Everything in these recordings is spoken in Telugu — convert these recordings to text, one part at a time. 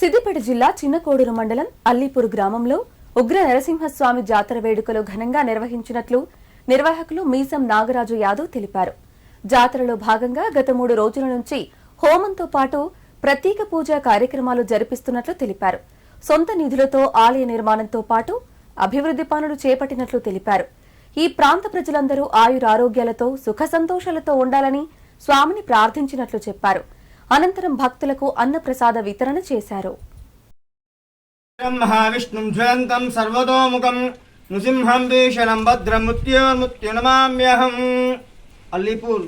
సిద్దిపేట జిల్లా చిన్నకోడూరు మండలం అల్లీపూర్ గ్రామంలో ఉగ్ర నరసింహస్వామి జాతర వేడుకలు ఘనంగా నిర్వహించినట్లు నిర్వాహకులు మీసం నాగరాజు యాదవ్ తెలిపారు. జాతరలో భాగంగా గత మూడు రోజుల నుంచి హోమంతో పాటు ప్రత్యేక పూజా కార్యక్రమాలు జరిపిస్తున్నట్లు తెలిపారు. సొంత నిధులతో ఆలయ నిర్మాణంతో పాటు అభివృద్ధి పనులు చేపట్టినట్లు తెలిపారు. ఈ ప్రాంత ప్రజలందరూ ఆయురారోగ్యాలతో సుఖ సంతోషాలతో ఉండాలని స్వామిని ప్రార్థించినట్లు చెప్పారు. అనంతరం భక్తులకు అన్నప్రసాద వితరణ చేశారు. మహావిష్ణుం జ్వలంతం సర్వతోముఖం నృసింహం భీషణం భద్రం అల్లీపూర్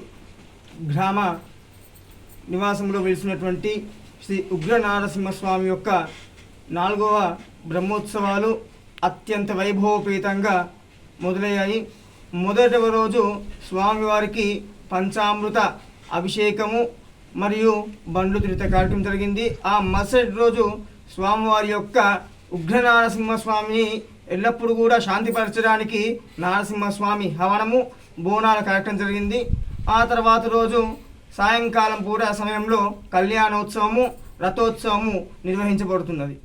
గ్రామ నివాసంలో వెలిసినటువంటి శ్రీ ఉగ్ర నారసింహస్వామి యొక్క నాలుగవ బ్రహ్మోత్సవాలు అత్యంత వైభవపేతంగా మొదలయ్యాయి. మొదటి రోజు స్వామివారికి పంచామృత అభిషేకము మరియు బండ్లు తిరిత కార్యక్రమం జరిగింది. ఆ మరుసటి రోజు స్వామివారి యొక్క ఉగ్ర నారసింహస్వామిని ఎల్లప్పుడూ కూడా శాంతిపరచడానికి నారసింహస్వామి హవనము బోనాల కార్యక్రమం జరిగింది. ఆ తర్వాత రోజు సాయంకాలం పూట సమయంలో కళ్యాణోత్సవము రథోత్సవము నిర్వహించబడుతున్నది.